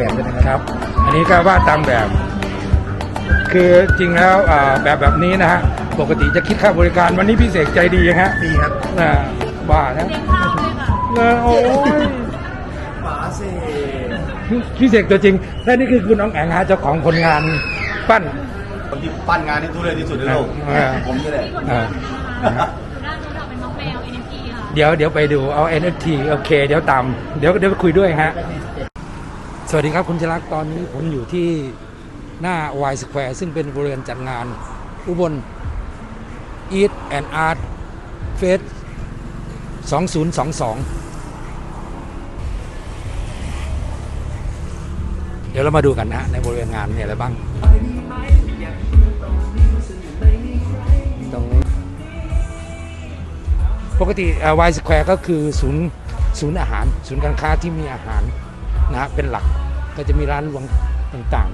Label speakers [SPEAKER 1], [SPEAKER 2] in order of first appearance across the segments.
[SPEAKER 1] แบบด้วยนะครับ
[SPEAKER 2] ครับ อันนี้ก็วาดตามแบบ คือจริงแล้วอ่าแบบแบบนี้นะฮะปกติจะคิดค่าบริการวันนี้พี่เสกใจดีฮะ
[SPEAKER 1] ดีครับ
[SPEAKER 2] อ่าบ้านะ
[SPEAKER 3] เลี้ยงข้าวเลยค่ะ
[SPEAKER 2] เออโอ้ย
[SPEAKER 1] ป๋าเส
[SPEAKER 2] พี่เสกตัวจริงและนี่คือคุณน้องแองฮะเจ้าของผลงานปั้น
[SPEAKER 4] คนที่ปั้นงานที่ทุเรศที่สุดในโลก
[SPEAKER 2] อ่า
[SPEAKER 4] ผมนี่แหละ
[SPEAKER 2] อ่า
[SPEAKER 3] ด้านนู้นเราเป็นน้องแมว NFT ค่ะ
[SPEAKER 2] เดี๋ยวเดี๋ยวไปดูเอา NFT โอเค เดี๋ยวตาม เดี๋ยวเดี๋ยวไปคุยด้วยฮะ สวัสดีครับคุณชลักษณ์ตอนนี้ผมอยู่ที่หน้า Y Square ซึ่งเป็นบริเวณจัดงาน อุบล Eat and Art Fest 2022 เดี๋ยวเรามาดูกันนะฮะในบริเวณงานมีอะไรบ้าง ตรงนี้ปกติวายสแควร์ก็คือศูนย์ศูนย์อาหาร ศูนย์การค้าที่มีอาหารนะฮะเป็นหลัก ก็จะมีร้านรวงต่าง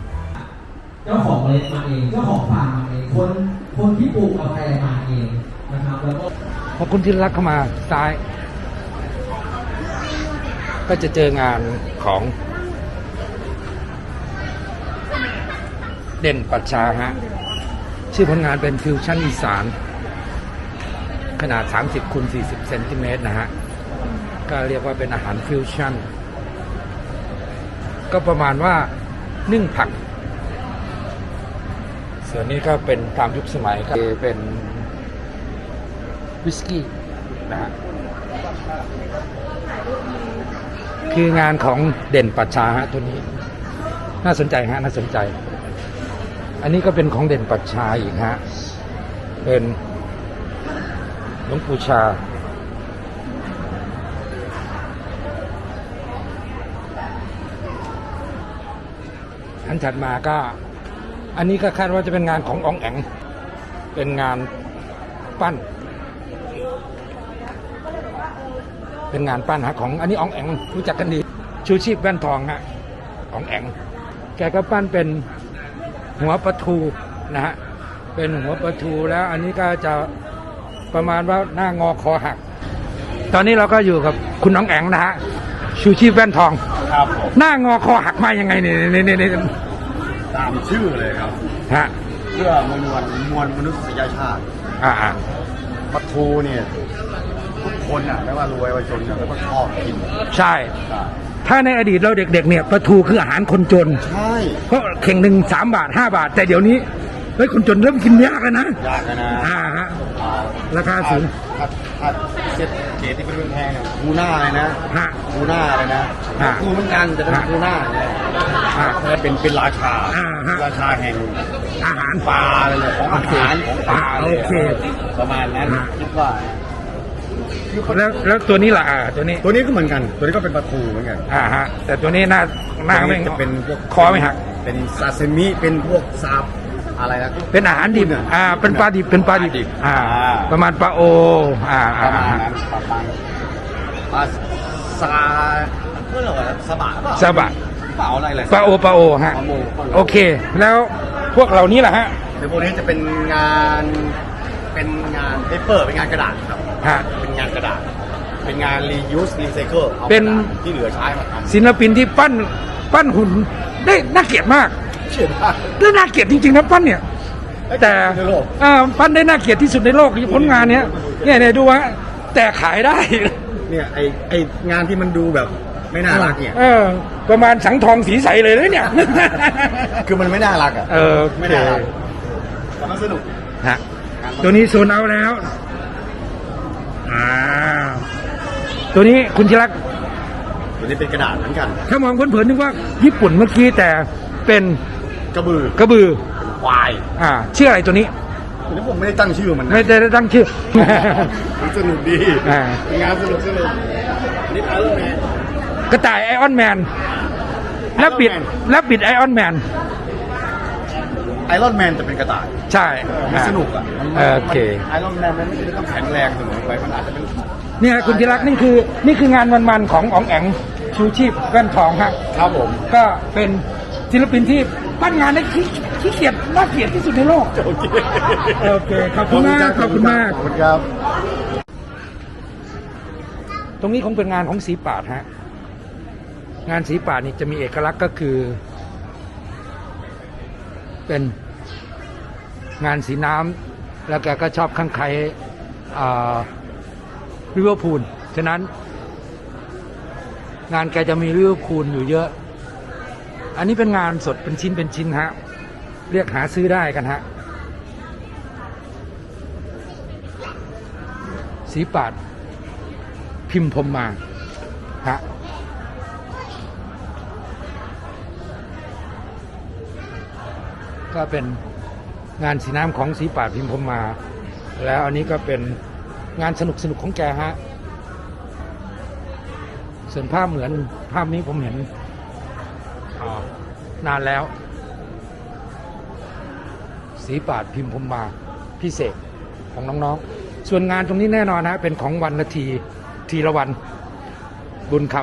[SPEAKER 5] เจ้าของเมล็ดมาเอง เจ้าของฟาร์มมาเอง คนคนที่ปลูกกาแฟมาเองนะครับแล้วก็
[SPEAKER 2] ๆพอคุณที่รักเข้ามาซ้าย ก็จะเจองานของ เด่นปัชชาฮะ ชื่อผลงานเป็นฟิวชั่นอีสาน ขนาด 30คูณ40เซนติเมตรนะฮะ ก็เรียกว่าเป็นอาหารฟิวชั่น ก็ประมาณว่านึ่งผัก ส่วนนี้ก็เป็นตามยุคสมัยก็เป็นวิสกี้นะฮะคืองานของเด่นปัชชาฮะตัวนี้ น่าสนใจฮะน่าสนใจ อันนี้ก็เป็นของเด่นปัชชาอีกฮะเป็นหลวงปู่ชา นถัดมาก็ อันนี้ก็คาดว่าจะเป็นงานของอองแอง เป็นงานปั้น เป็นงานปั้นฮะของอันนี้อองแองรู้จักกันดี ชูชีพแว่นทองฮะอองแอง แกก็ปั้นเป็นหัวปลาทูนะฮะ เป็นหัวปลาทูแล้วอันนี้ก็จะประมาณว่าหน้างอคอหัก ตอนนี้เราก็อยู่กับคุณน้องแองนะฮะชูชีพแว่นทอง
[SPEAKER 4] ครับผม
[SPEAKER 2] หน้างอคอหักมายังไงเนี่ยเนี่ยเนี่ยเนี่ย
[SPEAKER 4] ตามชื่อเลยครับ
[SPEAKER 2] ฮะ
[SPEAKER 4] เพื่อมวลมวลมนุษยชาติ
[SPEAKER 2] อ่าอ่า
[SPEAKER 4] ปลาทูเนี่ยทุกคนอะไม่ว่ารวยว่าจนเนี่ยก็ชอบกิน
[SPEAKER 2] ใช่ถ้าในอดีตเราเด็กๆเนี่ยปลาทูคืออาหารคนจน
[SPEAKER 4] ใช่
[SPEAKER 2] เพราะเข่งหนึ่งสามบาทห้าบาท แต่เดี๋ยวนี้เฮ้ยคนจนเริ่มกินยากแล้วนะ
[SPEAKER 4] ยากนะนะ
[SPEAKER 2] อ่าฮะ ราคาสูง
[SPEAKER 4] ถ้าถ้าเซ็ต เกรดที่เป็นแพงเนี่ยทูน่าเลยนะ
[SPEAKER 2] ฮะ
[SPEAKER 4] ทูน่าเลยนะ
[SPEAKER 2] ฮะ
[SPEAKER 4] ทูเหมือนกันแต่เป็น
[SPEAKER 2] ฮะ
[SPEAKER 4] ทูน่าเนี่ย
[SPEAKER 2] ฮะ
[SPEAKER 4] เป็นเป็นราชา
[SPEAKER 2] อ่าฮะ
[SPEAKER 4] ราชาแห่ง
[SPEAKER 2] อาหาร
[SPEAKER 4] ปลาเลยเนี่ยของอาหารของปลาเลย
[SPEAKER 2] โอเค
[SPEAKER 4] ประมาณนั้น
[SPEAKER 2] ฮะ
[SPEAKER 4] คิดว่า
[SPEAKER 2] แล้วแล้วตัวนี้ล่ะอ่าตัวนี้
[SPEAKER 4] ตัวนี้ก็เหมือนกัน ตัวนี้ก็เป็นปลาทูเหมือนกัน
[SPEAKER 2] อ่าฮะแต่ตัวนี้หน้าหน้า
[SPEAKER 4] ตัว
[SPEAKER 2] ไม่
[SPEAKER 4] นี้จะเป็นพวก
[SPEAKER 2] คอไม่หัก
[SPEAKER 4] เป็นซาซิมิเป็นพวกซาบ อะไรนะ
[SPEAKER 2] เป็นอาหารดิบอ่า เป็นปลาดิบเป็นปลาดิบ
[SPEAKER 4] ปลาดิบ
[SPEAKER 2] อ่า
[SPEAKER 4] อ่า
[SPEAKER 2] ประมาณปลาโอ อ่า
[SPEAKER 4] ป
[SPEAKER 2] อ่า
[SPEAKER 4] ระมาณ
[SPEAKER 2] อ่า
[SPEAKER 4] นั้นปลาปังปลาซาเพื่ออะไรวะสบะเปล่
[SPEAKER 2] ซาบะ
[SPEAKER 4] เปล่าอะไรเลย
[SPEAKER 2] ปลาโอปลาโอฮะ
[SPEAKER 4] ปลาโอปลาโอ
[SPEAKER 2] โอเค แล้วพวกเหล่านี้ล่ะฮะ
[SPEAKER 4] เดี๋ยวพวกนี้จะเป็นงานเป็นงานเปเปอร์เป็นงานกระดาษครับ
[SPEAKER 2] ฮะ
[SPEAKER 4] เป็นงานกระดาษ เป็นงาน reuse recycle อา
[SPEAKER 2] เป็น
[SPEAKER 4] กระดาษที่เหลือใช้มาท
[SPEAKER 2] ศิลปินที่ปั้นปั้นหุ่นได้น่าเกลียดมากำ
[SPEAKER 4] เขียนได้
[SPEAKER 2] ได้น่าเกลียดจริงๆนะปั้นเนี่ย แต่
[SPEAKER 4] ในโลก
[SPEAKER 2] อ่าปั้นได้น่าเกลียดที่สุดในโลกผลงานเนี้ยเนี่ยเนี่ยดูว่าแต่ขายได้
[SPEAKER 4] เนี่ยไอไองานที่มันดูแบบไม่น่ารักเนี่ย
[SPEAKER 2] เออ ประมาณสังทองสีใสเลยนะเนี่ย
[SPEAKER 4] คือมันไม่น่ารักอะ
[SPEAKER 2] เออโอ
[SPEAKER 4] ไม่
[SPEAKER 2] เค
[SPEAKER 4] น่ารักแต่มันสนุก
[SPEAKER 2] ฮะตัวนี้โซนเอาแล้วอ่าตัวนี้คุณชิรัก
[SPEAKER 4] ตัวนี้เป็นกระดาษเหมือนกัน
[SPEAKER 2] ถ้ามองเผินๆนึกว่าญี่ปุ่นเมื่อกี้แต่เป็น
[SPEAKER 4] กระบือก
[SPEAKER 2] ระบือ
[SPEAKER 4] ควาย
[SPEAKER 2] อ่าชื่ออะไรตัวนี้
[SPEAKER 4] ตัวนี้ผมไม่ได้ตั้งชื่อมันนะ
[SPEAKER 2] ไม่ได้ตั้งชื่อ
[SPEAKER 4] มันสนุกดี
[SPEAKER 2] อ่า
[SPEAKER 4] เป็นงานสนุกสนุกอันนี้ไอรอนแมน
[SPEAKER 2] กระต่ายไอออนแมน แล้วปิด
[SPEAKER 4] Iron Man
[SPEAKER 2] แล้วปิดไอออนแมน
[SPEAKER 4] ไอรอนแมนจะเป็นกระต่าย
[SPEAKER 2] ใช่
[SPEAKER 4] มันสนุกอะมัน
[SPEAKER 2] โอเค
[SPEAKER 4] ไอรอนแมนมันไม่ได้ต้องแข็งแรงเสมอไปมันอาจจะเป็น
[SPEAKER 2] เนี่ยคุณธีรักนี่คือนี่คืองานมันๆของอ๋องแองชูชีพแว่นทองฮะ
[SPEAKER 4] ครับผม
[SPEAKER 2] ก็เป็นศิลปินที่ ปั้นงานได้ขี้ขี้เกียจน่าเกลียดที่สุดในโลก
[SPEAKER 4] โอเค
[SPEAKER 2] โอเคขอบคุณมากขอบคุณมาก
[SPEAKER 4] ขอบคุณครับ
[SPEAKER 2] ตรงนี้คงเป็นงานของสีปาดฮะงานสีป่านี่จะมีเอกลักษณ์ก็คือ เป็นงานสีน้ำแล้วแกก็ชอบข้างใครริเวอร์พูลฉะนั้น งานแกจะมีริเวอร์พูลอยู่เยอะ อันนี้เป็นงานสดเป็นชิ้นเป็นชิ้นฮะ เรียกหาซื้อได้กันฮะ สีปาด พิมพ์พรมมาฮะก็เป็นงานสีน้ำของสีปาดพิมพ์พรมมา แล้วอันนี้ก็เป็นงานสนุกสนุกของแกฮะ ส่วนภาพเหมือนภาพนี้ผมเห็น นานแล้วสีปาดพิมพ์พมมาพิเศษของน้องๆ ส่วนงานตรงนี้แน่นอนนะเป็นของวันละทีทีละวันบุญค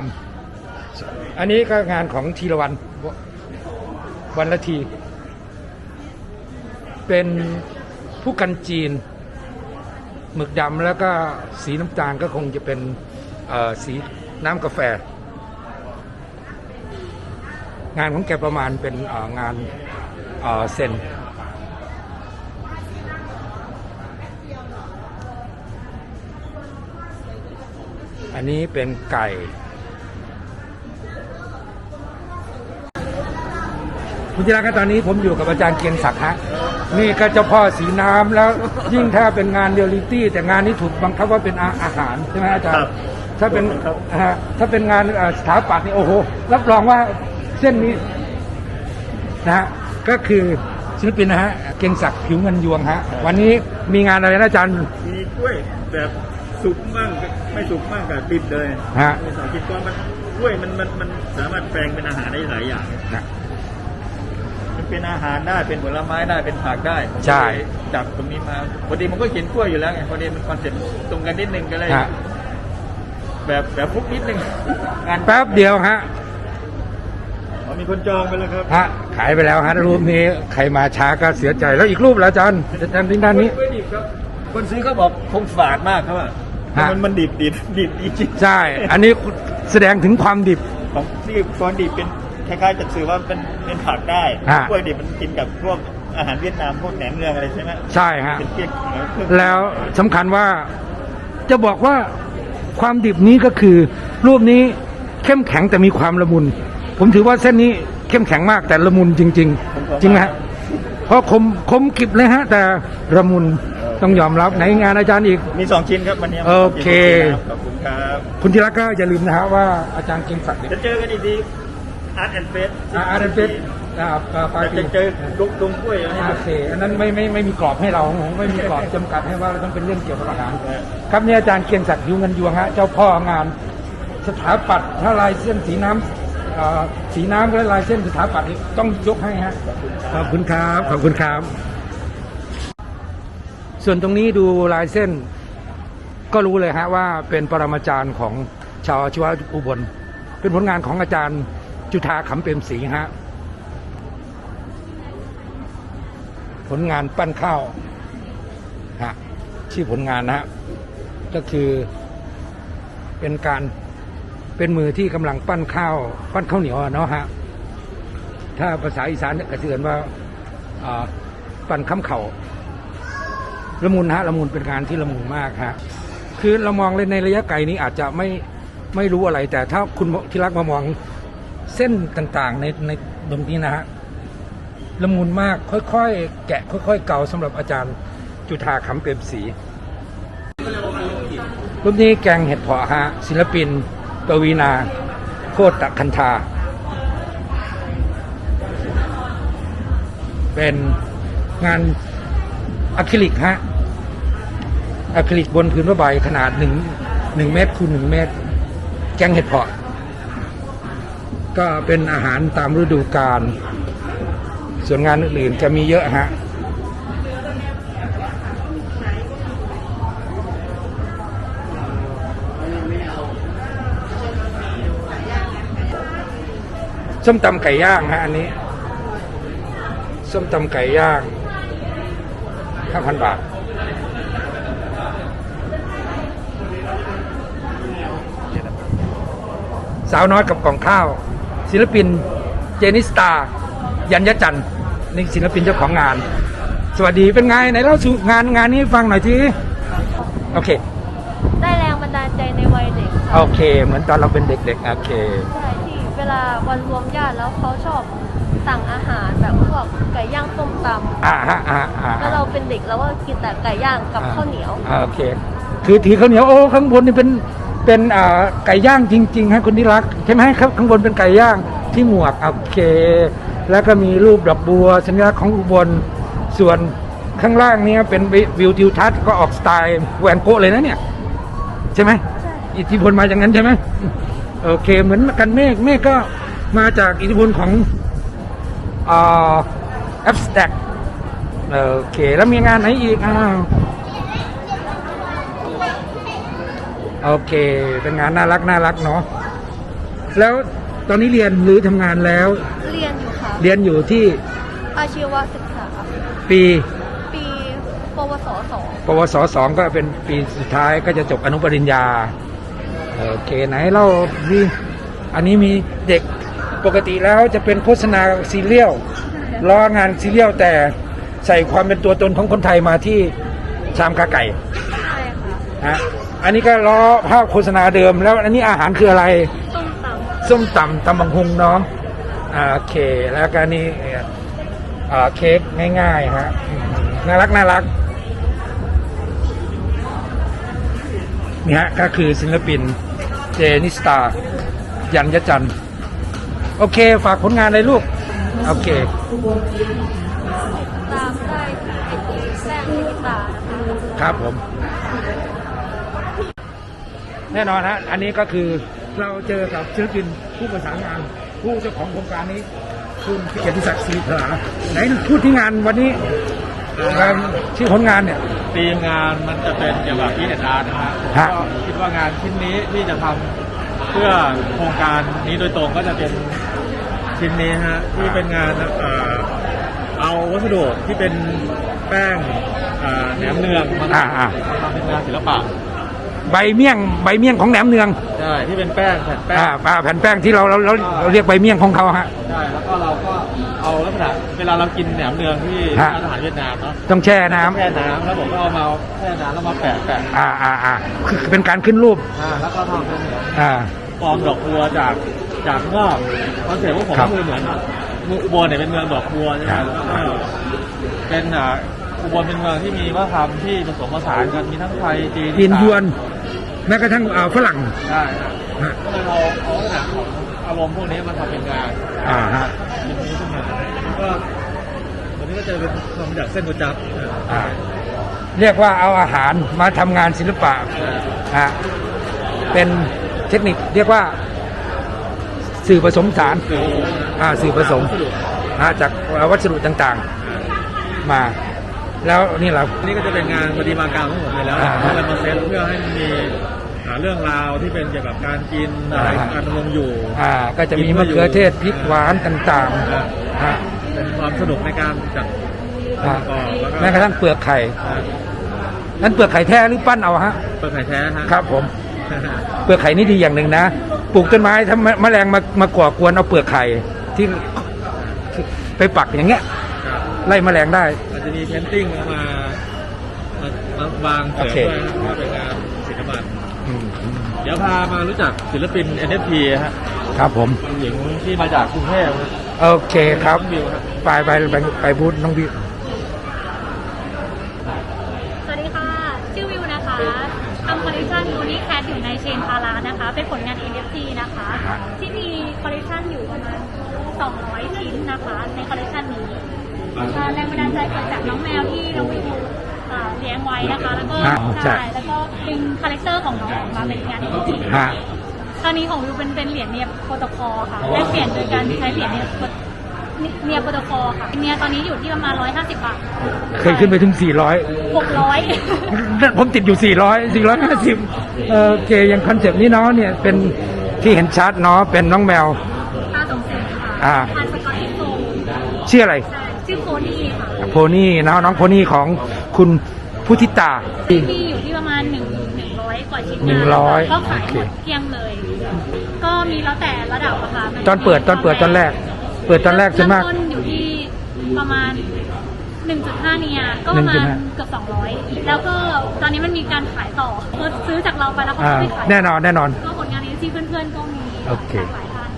[SPEAKER 2] ำอันนี้ก็งานของทีละวันวันละที เป็นผู้กันจีน หมึกดำแล้วก็สีน้ำตาลก็คงจะเป็นสีน้ำกาแฟ งานของแกประมาณเป็นเอ่องานเอ่อเซนอันนี้เป็นไก่ คุณจิราครับตอนนี้ผมอยู่กับอาจารย์เกียงศักดิ์ฮะ นี่ก็เจ้าพ่อสีน้ำแล้วยิ่งถ้าเป็นงานเรียลลิตี้ แต่งานนี้ถูกบังคับว่าเป็นอาอาหารใช่ไหมอาจารย์ ถ้าเป็นฮะถ้าเป็นงานเอ่อสถาปัตย์นี่โอ้โห รับรองว่า เส้นนี้นะฮะก็คือศิลปินนะฮะเกียงศักดิ์ผิวเงินยวงฮะวันนี้มีงานอะไรนะอาจารย์
[SPEAKER 6] มีกล้วยแบบสุกมั่งไม่สุกมั่งกับดิบเลย
[SPEAKER 2] ฮะ
[SPEAKER 6] ภาษาอังกฤษก็มันกล้วยมันมันมันสามารถแปลงเป็นอาหารได้หลายอย่าง
[SPEAKER 2] นะ
[SPEAKER 6] มันเป็นอาหารได้เป็นผลไม้ได้เป็นผักได้
[SPEAKER 2] ใช่
[SPEAKER 6] จับตรงนี้มาพอดีมันก็เขียนกล้วยอยู่แล้วไงพอดีมันคอนเซ็ปต์ตรงกันนิดนึงก็เลย
[SPEAKER 2] ฮะ
[SPEAKER 6] แบบแบบฟุกนิดนึงงาน
[SPEAKER 2] แป๊บเดียวฮะ
[SPEAKER 6] อ๋อ มีคนจองไปแล้วครับ
[SPEAKER 2] ฮะขายไปแล้วฮะรูปนี้ใครมาช้าก็เสียใจแล้วอีกรูปแล้วอาจารย์อาจารย์ที่ด้านนี้
[SPEAKER 6] กล้วยดิบครับ คนซื้อเขาบอกคงฝาดมากครับว่า
[SPEAKER 2] ฮะ
[SPEAKER 6] มันมันดิบดิบดิบจริง
[SPEAKER 2] ใช่ อันนี้แสดงถึงความดิบ
[SPEAKER 6] ของที่กอนดิบเป็นคล้ายๆจะสื่อว่าเป็นเป็นผักได้
[SPEAKER 2] ฮะ
[SPEAKER 6] กล้วยดิบมันกินกับพวกอาหารเวียดนามพวกแหนมเนืองอะไรใช่ไหม
[SPEAKER 2] ใช่ฮะ
[SPEAKER 6] เป็นเปียกเครื่อง
[SPEAKER 2] แล้วสำคัญว่าจะบอกว่าความดิบนี้ก็คือ รูปนี้เข้มแข็งแต่มีความละมุน ผมถือว่าเส้นนี้เข้มแข็งมากแต่ละมุนจริง ๆ จริงไหมฮะเพราะคมคมกริบเลยฮะ แต่ละมุนต้องยอมรับในงานอาจารย์อีก
[SPEAKER 6] มีสองชิ้นครับวันนี้
[SPEAKER 2] โอเค
[SPEAKER 6] ขอบคุณครับ
[SPEAKER 2] คุณธีระก็อย่าลืมนะฮะว่าอาจารย์เก่งศักดิ์เนี่ย
[SPEAKER 6] จะเจอกันอีกทีอาร์ตแอนด์เฟส
[SPEAKER 2] อาร์ตเฟสนะครับปลายปี
[SPEAKER 6] จะเจอลุงลุงกล้วยนะ
[SPEAKER 2] โอเคอันนั้นไม่ไม่ไม่มีกรอบให้เราไม่มีกรอบจำกัดให้ว่าเราต้องเป็นเรื่องเกี่ยวกับอาหารครับเนี่ยอาจารย์เกียงศักดิ์ยูเงินยวงฮะเจ้าพ่องาน สถาปัตย์ถ้าลายเส้นสีน้ำเอ่อ สีน้ำและลายเส้นสถาปัตย์ต้องยกให้ฮะขอบคุณครับขอบคุณครับ ส่วนตรงนี้ดูลายเส้น ก็รู้เลยฮะว่าเป็นปรมาจารย์ของชาวอาชีวะอุบล เป็นผลงานของอาจารย์จุธาขำเปรมศรีฮะผลงานปั้นข้าวฮะชื่อผลงานนะฮะก็คือเป็นการ เป็นมือที่กำลังปั้นข้าวปั้นข้าวเหนียวเนาะฮะถ้าภาษาอีสานก็จะเรียนว่าปั้นข้าเข่าละมุนฮะละมุนเป็นงานที่ละมุนมากฮะคือเรามองเลยในระยะไกลนี้อาจจะไม่ไม่รู้อะไร แต่ถ้าคุณที่รักมามองเส้นต่างๆในในตรงนี้นะฮะละมุนมากค่อยๆ แกะค่อย ๆ เก่าสำหรับอาจารย์จุธาคำเปรมศรีรูปนี้แกงเห็ดเผาะฮะศิลปิน ปวีนา โคตรตะคันธาเป็นงานอะคริลิกฮะอะคริลิกบนพื้นผ้าใบขนาดหนึ่งหนึ่งเมตรคูณหนึ่งเมตร แกงเห็ดเผาะ ก็เป็นอาหารตามฤดูกาลส่วนงานอื่นๆจะมีเยอะฮะ ส้มตำไก่ย่างฮะอันนี้ ส้มตำไก่ย่างห้าพันบาทสสาวน้อยกับกล่องข้าว ศิลปินเจนิสตา ยันยจันทร์นี่ศิลปินเจ้าของงาน สวัสดีเป็นไงไหนเล่าสู่งานงานนี้ให้ฟังหน่อยทีโอเค
[SPEAKER 7] ได้แรงบันดาลใจในวัยเด็ก
[SPEAKER 2] โอ
[SPEAKER 7] ค่ะ
[SPEAKER 2] เค เหมือนตอนเราเป็นเด็กๆ โอเค
[SPEAKER 7] ใช่ที่เว ลาวันรวมญาติแล้วเขาชอบสั่งอาหารแบบพวกไก่ย่างส้มต
[SPEAKER 2] อ่าฮะอ่าอ่าำ
[SPEAKER 7] แล้วเราเป็นเด็กเราก็กินแต่ไก่ย่างกับข้าวเหนียว
[SPEAKER 2] อ่าโอเคคือถือข้าวเหนียวโอ้ข้างบนนี่เป็นเป็นอ่าไก่ย่างจริงๆฮะคุณที่รักใช่ไหมครับข้างบนเป็นไก่ย่างที่หมวกโอเค แล้วก็มีรูปดอกบัวสัญลักษณ์ของอุบลส่วนข้างล่างเนี่ยเป็นวิวทิวทัศน์ก็ออกสไตล์แหวนโกะเลยนะเนี่ย ใช่ไหม
[SPEAKER 7] ใช่
[SPEAKER 2] อิทธิพลมาจากนั้นใช่ไหม โอเค เหมือนกันเมฆเมฆก็มาจากอิทธิพลของอ่าแอปสแต็กโอเค แล้วมีงานไหนอีกอ้าวโอเค เป็นงานน่ารักน่ารักเนาะแล้วตอนนี้เรียนหรือทำงานแล้ว
[SPEAKER 7] เรียนอยู่ค่ะ
[SPEAKER 2] เรียนอยู่ที่
[SPEAKER 7] อาชีวศึกษา
[SPEAKER 2] ปี
[SPEAKER 7] ปีปวสสอง
[SPEAKER 2] ปวสสองก็เป็นปีสุดท้ายก็จะจบอนุปริญญา โอเคไหนเล่าดิอันนี้มีเด็กปกติแล้วจะเป็นโฆษณาซีเรียลล้องานซีเรียลแต่ใส่ความเป็นตัวตนของคนไทยมาที่ชามกาไก่
[SPEAKER 7] ใช่ค่ะ
[SPEAKER 2] ฮะอันนี้ก็ล้อภาพโฆษณาเดิม แล้วอันนี้อาหารคืออะไร
[SPEAKER 7] ส้มตำ
[SPEAKER 2] ส้มตำตำบังฮุงเนาะอ่าโอเค แล้วก็นี่เอ่ออ่าเค้กง่ายๆฮะอืมน่ารักน่ารัก นี่ฮะก็คือศิลปินเจนิสตายันยจันทร์โอเค ฝากผลงานเลยลูก โอเค
[SPEAKER 7] ตามได้ที่ไอจีแป้งนิตานะคะ
[SPEAKER 2] ครับผม แน่นอนฮะ อันนี้ก็คือเราเจอกับศิลปินผู้ประสานงาน ผู้เจ้าของโครงการนี้ คุณเกียรติศักดิ์ศรีพลาไหนพูดที่งานวันนี้ งานชื่อผลงานเนี่ย
[SPEAKER 1] ธีมงานมันจะเป็นเกี่ยวกับพิเศษอาร์ตนะฮะ
[SPEAKER 2] ฮะ
[SPEAKER 1] ก็คิดว่างานชิ้นนี้ที่จะทำเพื่อโครงการนี้โดยตรงก็จะเป็นชิ้นนี้ฮะที่เป็นงานเอ่อเอาวัสดุที่เป็นแป้งเอ่อแหนมเนืองมา
[SPEAKER 2] อ่าอ่า
[SPEAKER 1] ทำเป็นงานศิลปะ
[SPEAKER 2] ใบเมี่ยงใบเมี่ยงของแหนมเนือง
[SPEAKER 1] ใช่ที่เป็นแป้งแผ่นแป้ง
[SPEAKER 2] อ่าอ่าแผ่นแป้งที่เราเราเราเราเรียกใบเมี่ยงของเขาฮะ
[SPEAKER 1] ใช่แล้วก็เราก็ เอาลักษณะเวลาเรากินแหนมเนืองที่
[SPEAKER 2] ฮะ
[SPEAKER 1] ร้านอาหารเวียดนามเนาะ
[SPEAKER 2] ต้องแช่น้ำ
[SPEAKER 1] แช่น้ำแล้วผมก็เอามาแช่น้ำแล้วมาแปะแปะ
[SPEAKER 2] อ่าอ่าอ่าคือเป็นการขึ้นรูป
[SPEAKER 1] อ่าแล้วก็ทำเป็นเหมือน
[SPEAKER 2] อ่า
[SPEAKER 1] ฟอร์มดอกบัวจากจากงอกคอนเซ็ปต์ของผม
[SPEAKER 2] ครั
[SPEAKER 1] ก็
[SPEAKER 2] บ
[SPEAKER 1] คือเหมือนอุบลเนี่ยเป็นเมืองดอกบัวใช่ไหม
[SPEAKER 2] ครับ
[SPEAKER 1] แล้วก็เป็นอ่าอุบลเป็นเมืองที่มีวัฒนธรรมที่ผสมผสานกันมีทั้งไทยจีน
[SPEAKER 2] จีนยวนแม้กระทั่งอ่าฝรั่ง
[SPEAKER 1] ได้ครับ
[SPEAKER 2] ฮะ
[SPEAKER 1] ก็เลยเราเอาลักษณะของอารมณ์พวกนี้มาทำเป็นงาน
[SPEAKER 2] อ่าฮะ
[SPEAKER 1] ชิ้นนี้ขึ้นมาแล้วก็วันนี้ก็ จะเป็นทำจากเส้นก๋วยจั๊บ
[SPEAKER 2] อ่าเรียกว่าเอาอาหารมาทำงานศิลปะฮะเป็นเทคนิคเรียกว่า สื่อผสมสาร
[SPEAKER 1] คือ
[SPEAKER 2] อ่าสื่อผสมอ่าจากวัสดุต่างๆ มา แล้วนี่เรา
[SPEAKER 1] อันนี้ก็จะเป็นงานปฏิมากรรมของผมเลยแล้ว
[SPEAKER 2] อ่า
[SPEAKER 1] เรามาเซตเพื่อให้มันมีอ่าเรื่องราวที่เป็นเกี่ยวกับการกินอะไร
[SPEAKER 2] อ่า
[SPEAKER 1] การดำรงอยู่
[SPEAKER 2] อ่า ก็จะมีมะเขือเทศพริกหวานต่างๆฮะ
[SPEAKER 1] เป็น ความสนุกในการจัด
[SPEAKER 2] อ่า
[SPEAKER 1] ประกอบแล้วก็
[SPEAKER 2] แม้กระทั่งเปลือกไข่
[SPEAKER 1] อ่า
[SPEAKER 2] นั้นเปลือกไข่แท้หรือปั้นเอาฮะ
[SPEAKER 1] เปิดไข่แท้ฮะ
[SPEAKER 2] ครับผม เปลือกไข่นี่ดีอย่างหนึ่งนะปลูกต้นไม้ถ้าแมแมลงมามาก่อกวนเอาเปลือกไข่ที่ที่ไปปักอย่างเงี้ย
[SPEAKER 1] ครับ
[SPEAKER 2] ไล่แมลงได้
[SPEAKER 1] อาจจะมีเพนติ้งมามามาวางเสริม
[SPEAKER 2] โอเค
[SPEAKER 1] ด้วยนะว่าเป็นงานศิลปะ
[SPEAKER 2] อืมอืม
[SPEAKER 1] เดี๋ยวพามารู้จักศิลปิน NFT ฮะ
[SPEAKER 2] ครับผม
[SPEAKER 1] ผู้หญิงที่มาจากกรุงเทพนะ
[SPEAKER 2] โอเคครับ
[SPEAKER 1] น้องวิวครับ
[SPEAKER 2] ไปไปไปไปบูธน้องวิว
[SPEAKER 3] สวัสดีค่ะ ชื่อวิวนะคะทำคอลเลคชันยูนิแคทอยู่ในเชนพารานะคะ เป็นผลงาน NFT นะคะ ที่มีคอลเลคชันอยู่ประมาณ200 ชิ้นนะคะ ในคอลเลคชันนี้อ่าแรงบันดาลใจเกิดจากน้องแมวที่น้องวิวอ่าเลี้ยงไว้นะคะ แล้วก็
[SPEAKER 2] อ่าใช่
[SPEAKER 3] แล้วก็ดึงคาแรคเตอร์ของน้องออกมาเป็นงาน NFT
[SPEAKER 2] ฮะ
[SPEAKER 3] คราวนี้ของวิวเป็นเป็นเหรียญเนียโปรโตคอลค่ะแลกเปลี่ยนโดยการใช้เหรียญเนียเนียโปรโตคอลค่ะเนียตอนนี้อยู่ที่ประมาณ150บาท
[SPEAKER 2] เคยขึ้นไปถึง 400
[SPEAKER 3] 600
[SPEAKER 2] ผมติดอยู่ 400 450โอเคอย่างคอนเซปต์นี้เนาะเนี่ยเป็นที่เห็นชัดเนาะเป็นน้องแมว
[SPEAKER 3] ตาสงสีค่ะ
[SPEAKER 2] อ่า
[SPEAKER 3] ทานสกอตติชโฟม
[SPEAKER 2] ชื่ออะไร
[SPEAKER 3] ใช่ชื่อโคนี่ค่ะ
[SPEAKER 2] โพนี่เนาะน้องโพนี่ของคุณพุทธิตา
[SPEAKER 3] ที่อยู่ที่ประมาณ1 100 กกว่าชิ้น
[SPEAKER 2] หนึ่ง
[SPEAKER 3] งาน
[SPEAKER 2] ร้อย
[SPEAKER 3] ก็ขาย
[SPEAKER 2] โอเค
[SPEAKER 3] หมดเกลี้ยงเลย ก็มีแล้วแต่ระดับอะค่ะมั
[SPEAKER 2] ตอนเปิดตอนเปิดตอนแรก เปิดตอนแรกส่วนมาก
[SPEAKER 3] เริ่ต้นอยู่ที่ประมาณ 1.5เนียก็ประมาณ
[SPEAKER 2] 1.5
[SPEAKER 3] เกือบ200 แล้วก็ตอนนี้มันมีการขายต่อคือซื้อจากเราไปแล้วเขา
[SPEAKER 2] อ่า
[SPEAKER 3] ก็ไม่ขาย
[SPEAKER 2] แน่นอนแน่นอน
[SPEAKER 3] ก็ผลงานนี้ที่เพื่อนๆก็มี
[SPEAKER 2] โอเค
[SPEAKER 3] หลากหลายท่าน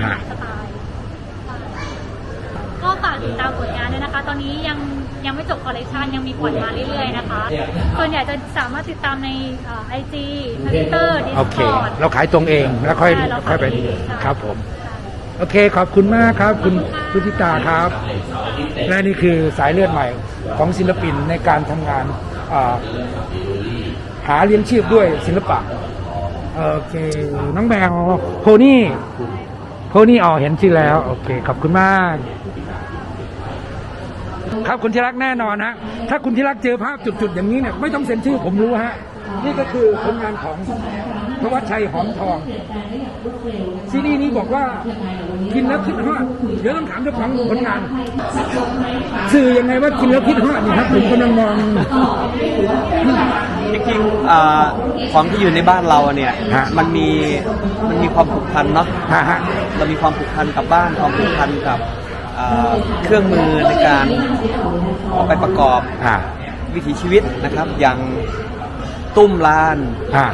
[SPEAKER 3] ห
[SPEAKER 2] อ่า
[SPEAKER 3] ลายสไตล์ ก็ฝากติดตามผลงานด้วยนะคะ ตอนนี้ยังยังไม่จบคอลเลคชันยังมีปล่อยมาเรื่อยๆนะคะส่วนใหญ่จะสามารถติดตามในไอจีทวิตเตอร์ดิส
[SPEAKER 2] โอเค
[SPEAKER 3] คอร์ด
[SPEAKER 2] เราขายตรงเองแล้วค่อยค่อยไปดีครับผม โอเคขอบคุณมากครับ คุณพุทธิตาครับ และนี่คือสายเลือดใหม่ของศิลปินในการทำงานอ่าหาเลี้ยงชีพด้วยศิลปะ โอเค น้องแมวโพนี่ โพนี่อ๋อเห็นชื่อแล้ว โอเค ขอบคุณมาก ครับคุณที่รักแน่นอนฮะถ้าคุณที่รักเจอภาพจุดๆอย่างนี้เนี่ยไม่ต้องเซ็นชื่อผมรู้ฮะนี่ก็คือผลงานของพระวัชชัยหอมทองซีดีนี้บอกว่ากินแล้วคิดฮอดเดี๋ยวต้องถามเจ้าของผลงาน สื่อยังไงว่ากินแล้วคิดฮอดนี่ครับผมกำลังมอง
[SPEAKER 8] จริงๆอ่าของที่อยู่ในบ้านเราเนี่ย
[SPEAKER 2] ฮะ
[SPEAKER 8] มันมีมันมีความผูกพันเนาะ
[SPEAKER 2] ฮะฮะ
[SPEAKER 8] เรามีความผูกพันกับบ้านความผูกพันกับ อ่าเครื่องมือในการเอาไปประกอบ
[SPEAKER 2] อ่า
[SPEAKER 8] วิถีชีวิตนะครับ อย่างตุ้มลาน
[SPEAKER 2] อ่า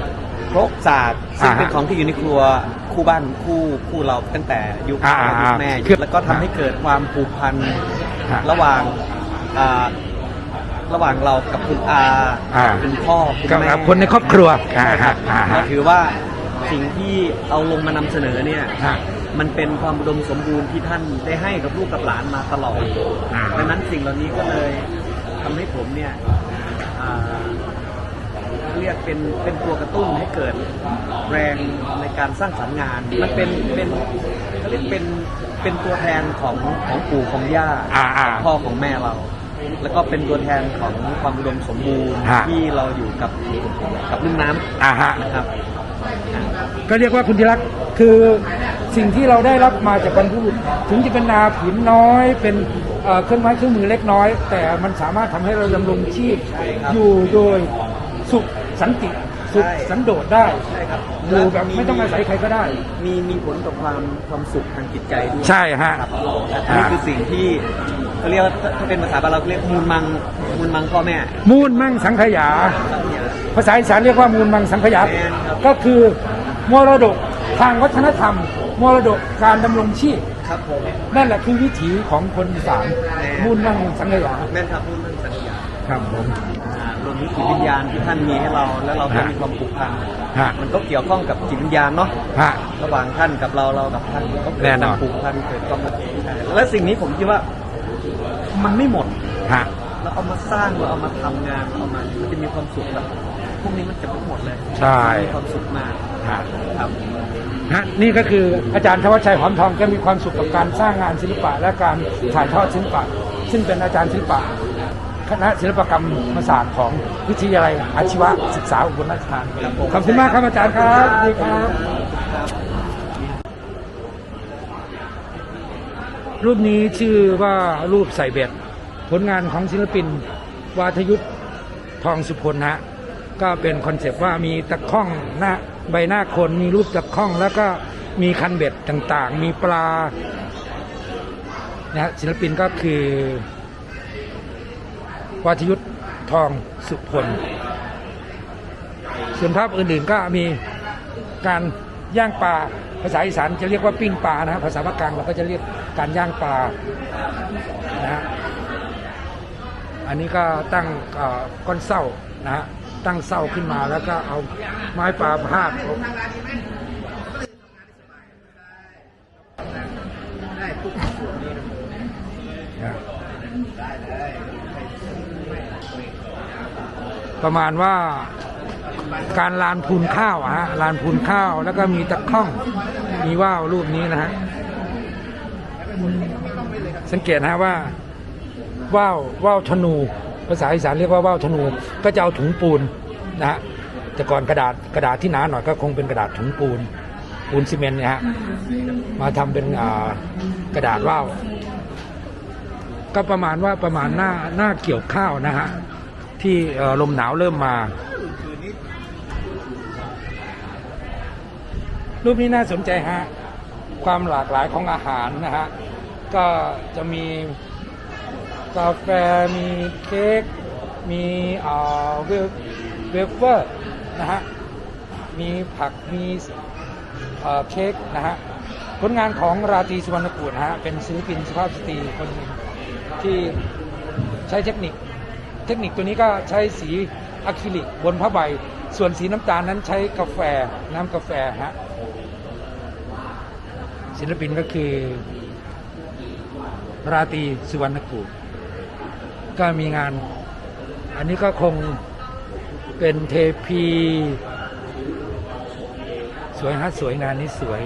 [SPEAKER 8] ครกสากซึ่ง
[SPEAKER 2] อ่าฮะ
[SPEAKER 8] เป็นของที่อยู่ในครัวคู่บ้านคู่คู่เราตั้งแต่ยุค
[SPEAKER 2] อ่า
[SPEAKER 8] พ่อยุคแม่
[SPEAKER 2] คือ
[SPEAKER 8] แล้วก็ทำให้เกิดความผูกพัน
[SPEAKER 2] ฮะ
[SPEAKER 8] ระหว่างอ่าระหว่างเรากับคุณอา
[SPEAKER 2] อ่า
[SPEAKER 8] คุณพ่อคุณ
[SPEAKER 2] กับ
[SPEAKER 8] แม่
[SPEAKER 2] คนในครอบครัวอ่าฮะอ่า
[SPEAKER 8] ก็
[SPEAKER 2] ฮะ
[SPEAKER 8] ถือว่าสิ่งที่เอาลงมานำเสนอเนี่ย
[SPEAKER 2] ฮะ
[SPEAKER 8] มันเป็นความอุดมสมบูรณ์ที่ท่านได้ให้กับลูกกับหลานมาตลอด
[SPEAKER 2] อ่า
[SPEAKER 8] ดังนั้นสิ่งเหล่านี้ก็เลยทำให้ผมเนี่ยอ่าเรียกเป็นเป็นตัวกระตุ้นให้เกิดแรงในการสร้างสรรค์งาน มันเป็นเป็นเขาเรียกเป็นเป็นตัวแทนของของปู่ของย่า
[SPEAKER 2] อ่าอ่า
[SPEAKER 8] พ่อของแม่เรา แล้วก็เป็นตัวแทนของความอุดมสมบูรณ์
[SPEAKER 2] ฮะ
[SPEAKER 8] ที่เราอยู่กับกับลุ่มน้ำ
[SPEAKER 2] อ่าฮะ
[SPEAKER 8] นะครับ
[SPEAKER 2] ก็เรียกว่าคุณที่รักคือ สิ่งที่เราได้รับมาจากบรรพบุรุษถึงจะเป็นนาผืนน้อย เป็นเอ่อเครื่องไม้เครื่องมือเล็กน้อย แต่มันสามารถทำให้เราดำรงชีพ
[SPEAKER 8] ใช่ครับ
[SPEAKER 2] อยู่โดยสุขสันติสุข
[SPEAKER 8] ใช่
[SPEAKER 2] สันโดษได้
[SPEAKER 8] ใช่ครับ
[SPEAKER 2] อยู่แบบไม่ต้องอาศัยใครก็ได้
[SPEAKER 8] มีมีผลต่อความความสุขทางจิตใจด้วย
[SPEAKER 2] ใช่ฮะ
[SPEAKER 8] ครับอันนี้คือสิ่งที่เขาเรียกว่าถ้าเป็นภาษาบาลีเราเรียกมูลมังมูลมังพ่อแม่
[SPEAKER 2] มูลมั่งสังขยา ภาษาอีสานเรียกว่ามูลมังสังขยา
[SPEAKER 8] แม่นครับ
[SPEAKER 2] ก็คือมรดกทางวัฒนธรรม มรดกการดำรงชีพ
[SPEAKER 8] ครับผม
[SPEAKER 2] นั่นแหละคือวิถีของคนอีสาน
[SPEAKER 8] แน่
[SPEAKER 2] มูลมั่งสังขยา
[SPEAKER 8] แม่นครับมูลมังสัญญา
[SPEAKER 2] ครับผม
[SPEAKER 8] อ่ารวมถึงจิตวิญญาณที่ท่านมีให้เรา แล้วเราก็
[SPEAKER 2] ฮะ
[SPEAKER 8] มีความผูกพัน
[SPEAKER 2] ฮะ
[SPEAKER 8] มันก็เกี่ยวข้องกับจิตวิญญาณเนาะ
[SPEAKER 2] ฮะ
[SPEAKER 8] ระหว่างท่านกับเราเรากับท่านก็เกิด
[SPEAKER 2] แน่น
[SPEAKER 8] ค
[SPEAKER 2] อ
[SPEAKER 8] วานมผูกพันเกิดความและสิ่งนี้ผมคิดว่ามันไม่หมด
[SPEAKER 2] ฮะ
[SPEAKER 8] เราเอามาสร้างเราเอามาทำงานเราเอามามันจะมีความสุขแบบพวกนี้มันจะไม่หมดเลย
[SPEAKER 2] ใช่
[SPEAKER 8] มีความสุขมาก
[SPEAKER 2] ฮะ
[SPEAKER 8] ครับ
[SPEAKER 2] ฮะนี่ก็คืออาจารย์ธวัชชัยหอมทองแกมีความสุขกับการสร้างงานศิลปะและการถ่ายทอดศิลปะ ซึ่งเป็นอาจารย์ศิลปะ คณะศิลปกรรมศาสตร์ของวิทยาลัยอาชีวศึกษาอุบลราชธานีขอบคุณมากครับอาจารย์ครับดีครับรูปนี้ชื่อว่ารูปใส่เบ็ด ผลงานของศิลปินวาทยุทธทองสุพลนะฮะ ก็เป็นคอนเซปต์ว่ามีตะข้องหน้าใบหน้าคนมีรูปตะข้อง แล้วก็มีคันเบ็ดต่างๆ มีปลานะศิลปินก็คือวาทยุทธทองสุพลส่วนภาพอื่นๆก็มีการย่างปลาภาษาอีสานจะเรียกว่าปิ้งปลานะภาษาภาคกลางเราก็จะเรียกการย่างปลานะอันนี้ก็ตั้งก้อนเศร้านะฮะ ตั้งเศร้าขึ้นมาแล้วก็เอาไม้ปลาพาดนะประมาณว่าการลานพูนข้าวอะฮะลานพูนข้าวแล้วก็มีตะข้องมีว่าวรูปนี้นะฮะสังเกตนะฮะว่าว่าวว่าวธนู ภาษาอีสานเรียกว่าว่าวธนู ก็จะเอาถุงปูนนะฮะแต่ก่อนกระดาษกระดาษที่หนาหน่อยก็คงเป็นกระดาษถุงปูนปูนซีเมนต์เนี่ยฮะมาทำเป็นกระดาษว่าวก็ประมาณว่าประมาณหน้าหน้าเกี่ยวข้าวนะฮะที่ลมหนาวเริ่มมา รูปนี้น่าสนใจฮะความหลากหลายของอาหารนะฮะก็จะมี กาแฟมีเค้กมีเอ่อเวเวเฟอร์นะฮะมีผักมีเค้กนะฮะผลงานของราตรีสุวรรณกูลนะฮะเป็นศิลปินสุภาพสตรีคนหนึ่งที่ใช้เทคนิค เทคนิคตัวนี้ก็ใช้สีอะคริลิกบนผ้าใบ ส่วนสีน้ำตาลนั้นใช้กาแฟน้ำกาแฟฮะศิลปินก็คือ ราตรีสุวรรณกูล ก็มีงาน อันนี้ก็คงเป็นเทพี สวยฮะสวยงานนี้สวย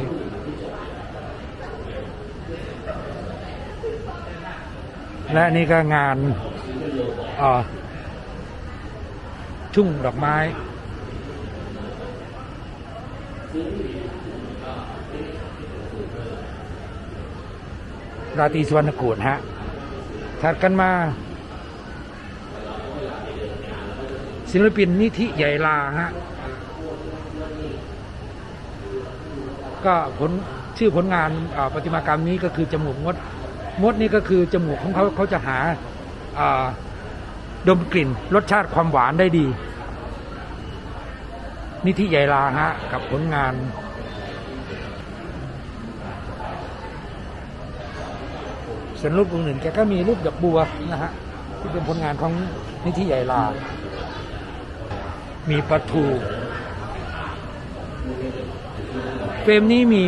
[SPEAKER 2] และนี่ก็งานอ่าทุ่งดอกไม้ราตรีสุวรรณกูลฮะถัดกันมา ศิลปินนิธิใหญ่ลาฮะก็ผลชื่อผลงานประติมากรรมนี้ก็คือจมูกมด มดนี่ก็คือจมูกของเขาเขาจะหาดมกลิ่นรสชาติความหวานได้ดี นิธิใหญ่ลาฮะกับผลงานส่วนรูปอื่นๆแกก็มีรูปดอกบัวนะฮะที่เป็นผลงานของนิธิใหญ่ลา มีปลาทูเฟรมนี้มี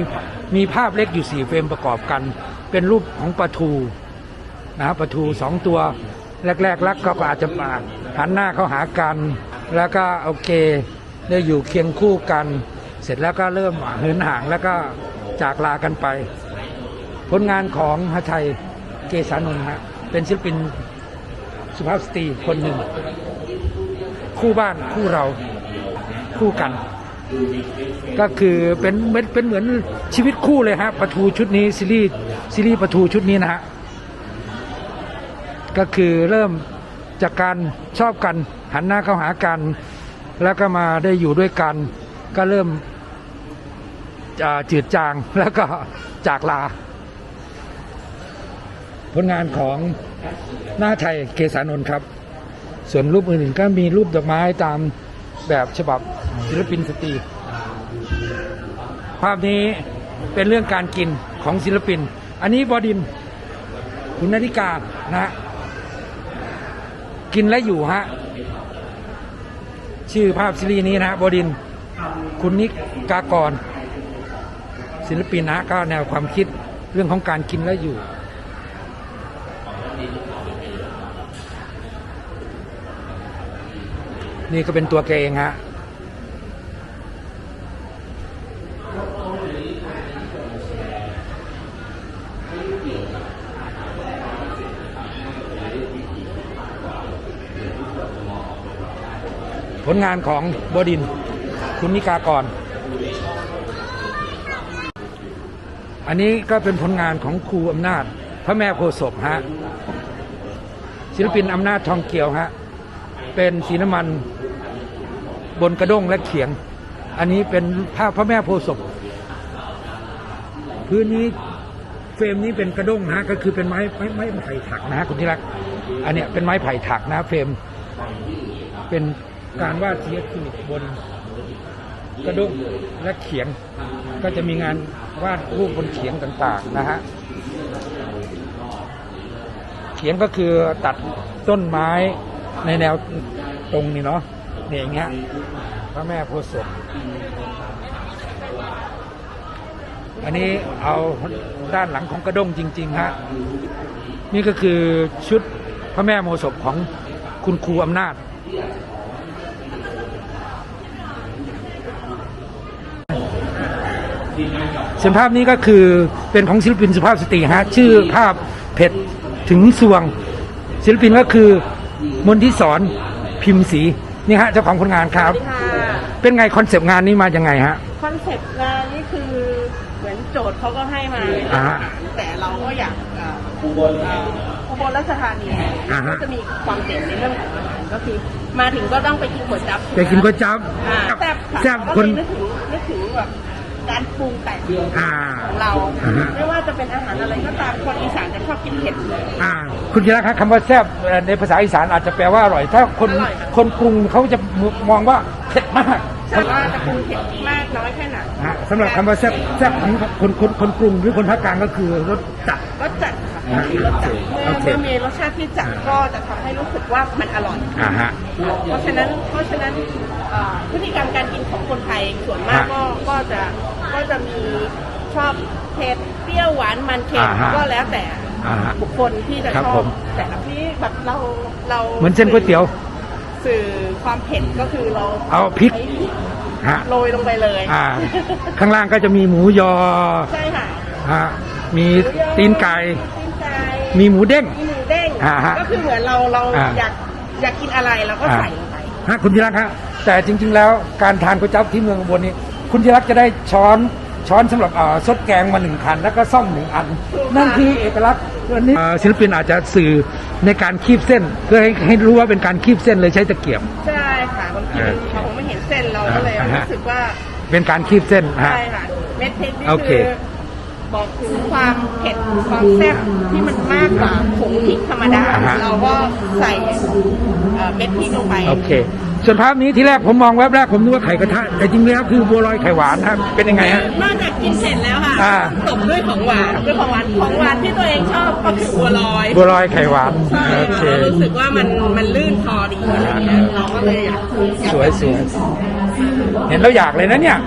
[SPEAKER 2] มีภาพเล็กอยู่สี่เฟรมประกอบกัน เป็นรูปของปลาทูนะปลาทูสองตัว แรกๆรักก็อาจจะมาหันหน้าเข้าหากัน แล้วก็โอเคได้อยู่เคียงคู่กัน เสร็จแล้วก็เริ่มเหินห่างแล้วก็จากลากันไป ผลงานของฮชัยเกษานนท์ฮะเป็นศิลปินสุภาพสตรีคนหนึ่ง คู่บ้านคู่เราคู่กัน ก็คือเป็นเป็นเหมือนชีวิตคู่เลยฮะประทูชุดนี้ซีรีส์ซีรีส์ประทูชุดนี้นะฮะก็คือเริ่มจากการชอบกันหันหน้าเข้าหากัน แล้วก็มาได้อยู่ด้วยกัน ก็เริ่มจืดจางแล้วก็จากลา ผลงานของหน้าไทยเกษานนท์ครับ ส่วนรูปอื่นๆก็มีรูปดอกไม้ตามแบบฉบับศิลปินสตรี ภาพนี้เป็นเรื่องการกินของศิลปิน อันนี้บอดิน คุณนาฬิกานะ กินและอยู่ฮะ ชื่อภาพซีรีส์นี้นะบอดิน คุณนิกกากร ศิลปินนะก็แนวความคิดเรื่องของการกินและอยู่ นี่ก็เป็นตัวแกเองฮะผลงานของบดิน คุณนิกากร อันนี้ก็เป็นผลงานของครูอำนาจ พระแม่โพศพฮะศิลปินอำนาจทองเกียวฮะ เป็นสีน้ำมัน บนกระด้งและเขียง อันนี้เป็นภาพพระแม่โพธิ์ศพพื้นนี้เฟรมนี้เป็นกระด้งนะก็คือเป็นไม้ไม้ไม้ไผ่ถักนะคุณที่รัก อันเนี้ยเป็นไม้ไผ่ถักนะเฟรม เป็นการวาดเสีอะคริลิกบนกระด้งและเขียง ก็จะมีงานวาดรูปบนเขียงต่างๆนะฮะเขียงก็คือตัดต้นไม้ในแนวตรงนี่เนาะ เนี่ยอย่างเงี้ยพระแม่โพธิ์ศพอันนี้เอาด้านหลังของกระด้งจริง ๆ ฮะ นี่ก็คือชุดพระแม่โมศพของคุณครูอำนาจ ส่วนภาพนี้ก็คือเป็นของศิลปินสุภาพสตรีฮะ ชื่อภาพเผ็ดถึงสวง ศิลปินก็คือมนทิสอนพิมพ์สี นี่ฮะเจ้าของผลงานครับ
[SPEAKER 9] ค่ะ
[SPEAKER 2] เป็นไงคอนเซปต์งานนี้มายังไงฮะ
[SPEAKER 9] คอนเซ็ปต์งานนี่คือเหมือนโจทย์เขาก็ให้มาเลย
[SPEAKER 2] อ่า
[SPEAKER 9] นะ
[SPEAKER 2] ฮะ
[SPEAKER 9] แต่เราก็อยากเอ่ออุบลเอ่ออุบลราชธานี
[SPEAKER 2] อ่าฮะ
[SPEAKER 9] ก็จะมีความเด่นในเรื่องของอาหารก็คือ มาถึงก็ต้องไปกินก๋วยจั๊บ
[SPEAKER 2] ไปกินก๋วยจั๊บ
[SPEAKER 9] อ่าแซ่บค่ะ
[SPEAKER 2] แซ่บ
[SPEAKER 9] ก็
[SPEAKER 2] คน
[SPEAKER 9] เลยนึกถึงนึกถึงแบบ การปรุงแต่ง
[SPEAKER 2] อ่า
[SPEAKER 9] ของเรา
[SPEAKER 2] อ่าฮะ
[SPEAKER 9] ไม่ว่าจะเป็นอาหารอะไรก็ตามคนอีสานจะชอบกินเผ็ด
[SPEAKER 2] อ่า คุณกีฬาครับคำว่าแซ่บเอ่อในภาษาอีสานอาจจะแปลว่าอร่อย ถ้าคน
[SPEAKER 9] อร่อยครับ
[SPEAKER 2] คนปรุงเขาจะมองว่าเผ็ดมาก
[SPEAKER 9] แต่ว่าจะปรุงเผ็ดมากน้อยแค่ไหน
[SPEAKER 2] นะฮะสำหรับคำว่าแซ่บแซ่บของคนคนคนปรุงหรือคนภาคกลางก็คือรสจัด
[SPEAKER 9] รสจัดค่ะ
[SPEAKER 2] อ่า
[SPEAKER 9] มีรสจัด
[SPEAKER 2] โอเค
[SPEAKER 9] เมื่อเมื่อมีรสชาติที่จัดก็จะทำให้รู้สึกว่ามันอร่อย
[SPEAKER 2] อ่าฮะ
[SPEAKER 9] เพราะฉะนั้นเพราะฉะนั้นเอ่อพฤติกรรมการกินของคนไทยส่วนมาก
[SPEAKER 2] ฮะ
[SPEAKER 9] ก็ก็จะก็จะมีชอบเผ็ดเปรี้ยวหวานมันเค็ม
[SPEAKER 2] อ่าฮะ
[SPEAKER 9] ก็แล้วแต่
[SPEAKER 2] อ่าฮะ
[SPEAKER 9] บุคคลที่จะ
[SPEAKER 2] ครับ
[SPEAKER 9] ชอ
[SPEAKER 2] ผ
[SPEAKER 9] บ
[SPEAKER 2] ม
[SPEAKER 9] แต่ที่แบบเราเรา
[SPEAKER 2] เหมือนเส้นก๋วยเตี๋ยว
[SPEAKER 9] สื่อความเผ็ดก็คือเรา
[SPEAKER 2] เอาพริก
[SPEAKER 9] ใช้
[SPEAKER 2] ฮะ
[SPEAKER 9] โรยลงไปเลย
[SPEAKER 2] อ่า ข้างล่างก็จะมีหมูยอ
[SPEAKER 9] ใช่ค่ะ
[SPEAKER 2] ฮะมีตีนไก่
[SPEAKER 9] ตีนไก่
[SPEAKER 2] มีหมูเด้ง
[SPEAKER 9] มีหมูเด้ง
[SPEAKER 2] อ่าฮะ
[SPEAKER 9] ก็คือเหมือนเราเรา
[SPEAKER 2] อ่า
[SPEAKER 9] อยากอยากกินอะไรเราก็
[SPEAKER 2] อ่า
[SPEAKER 9] ใส่ลงไป
[SPEAKER 2] ฮะคุณธีรักษ์ฮะแต่จริง ๆ แล้วการทานก๋วยจั๊บที่เมืองอุบลนี้ คุณธีรักษ์จะได้ช้อน ช้อนสำหรับเอ่อซดแกงมาหนึ่งคัน แล้วก็ซ่อมหนึ่งอัน นั่นคือเอกลักษณ์อันนี้เอ่อศิลปินอาจจะสื่อในการคีบเส้น เพื่อให้ให้รู้ว่าเป็นการคีบเส้นเลยใช้ตะเกียบ
[SPEAKER 9] ใช่ค่ะบางทีมันเราไม่เห็นเส้นเราก็เลย
[SPEAKER 2] อ่าฮะ
[SPEAKER 9] รู้สึกว่า
[SPEAKER 2] เป็นการคีบเส้นฮะ
[SPEAKER 9] ใช่ค่ะเม็ดพริกนี่
[SPEAKER 2] โอเค
[SPEAKER 9] คือบอกถึงความเผ็ดความแซ่บที่มันมากกว่าผงพริกธรรมดา
[SPEAKER 2] อ่าฮะ
[SPEAKER 9] เราก็ใส่เอ่อเม็ดพริกลงไป
[SPEAKER 2] โอเค ส่วนภาพนี้ที่แรกผมมองแวบแรกผมนึกว่าไข่กระทะแต่จริงๆแล้วคือบัวลอยไข่หวานครับเป็นยังไงฮะ
[SPEAKER 9] นอกจากกินเสร็จแล้วค่ะ
[SPEAKER 2] อ่า
[SPEAKER 9] ตบด้วยของหวานด้วยของหวานของหวานที่ตัวเองชอบก็คือบัวลอย
[SPEAKER 2] บัวลอยไข่หวาน
[SPEAKER 9] ใช่
[SPEAKER 2] โอเค
[SPEAKER 9] เรารู้สึกว่ามันมันลื่นคอดีอะไรเงี้ยเราก็เลยอยากอยาก
[SPEAKER 2] สวยสวยเห็นแล้วอยากเลยนะเนี่ย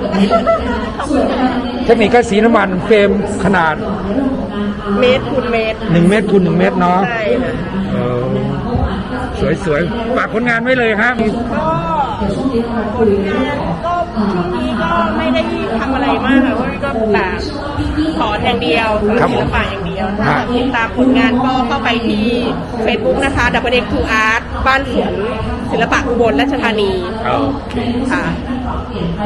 [SPEAKER 2] เทคนิคก็สีน้ำมันเฟรมขนาด
[SPEAKER 9] เมตรคูณเมตร
[SPEAKER 2] 1 เมตรคูณ1เมตรเนาะ
[SPEAKER 9] ใช่ค่ะ
[SPEAKER 2] เออ สวยสวยฝากผลงานไว้เลยครับ
[SPEAKER 9] ก็ผลงานก็ช่วงนี้ก็ไม่ได้ทำอะไรมากค่ะเพราะว่าก็แบบสอนอย่างเดียว
[SPEAKER 2] ครับ
[SPEAKER 9] ศิ
[SPEAKER 2] ผม
[SPEAKER 9] ลปะอย่างเดียว
[SPEAKER 2] ฮะ
[SPEAKER 9] ถ้าติดตามผลงานก็เข้าไปที่ Facebook นะคะ Double X to Art บ้านสวนศิลปะอุบลราชธานีค่ะ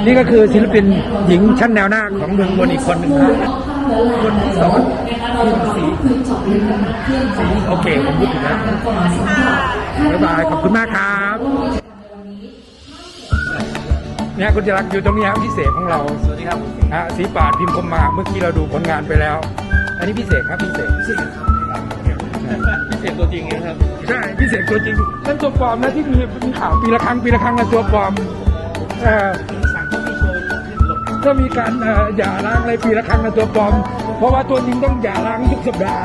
[SPEAKER 2] นี่ก็คือศิลปินหญิงชั้นแนวหน้าของเมืองอุบนอีกคนหนึ่งครับคนที่สอน สีสีโอเคผมพูดถึงแล้วบ๊ายบายขอบคุณมากครับเนี่ยคุณจะรักอยู่ตรงนี้ครับพิเศษของเราสวัสดีครับฮะสีป่านพิมพ์คมมาเมื่อกี้เราดูผลงานไปแล้ว อันนี้พิเศษครับพิเศษพิเศษ
[SPEAKER 1] พิเศษตัวจริงนะครับ
[SPEAKER 2] ใช่พิเศษตัวจริงนั่นตัวปลอมนะที่มีมีข่าวปีละครั้งปีละครั้งนะตัวปลอมเออ ก็มีการเอ่อหย่าร้างอะไรปีละครั้งนะตัวปลอม เพราะว่าตัวจริงต้องหย่าร้างทุกสัปดาห์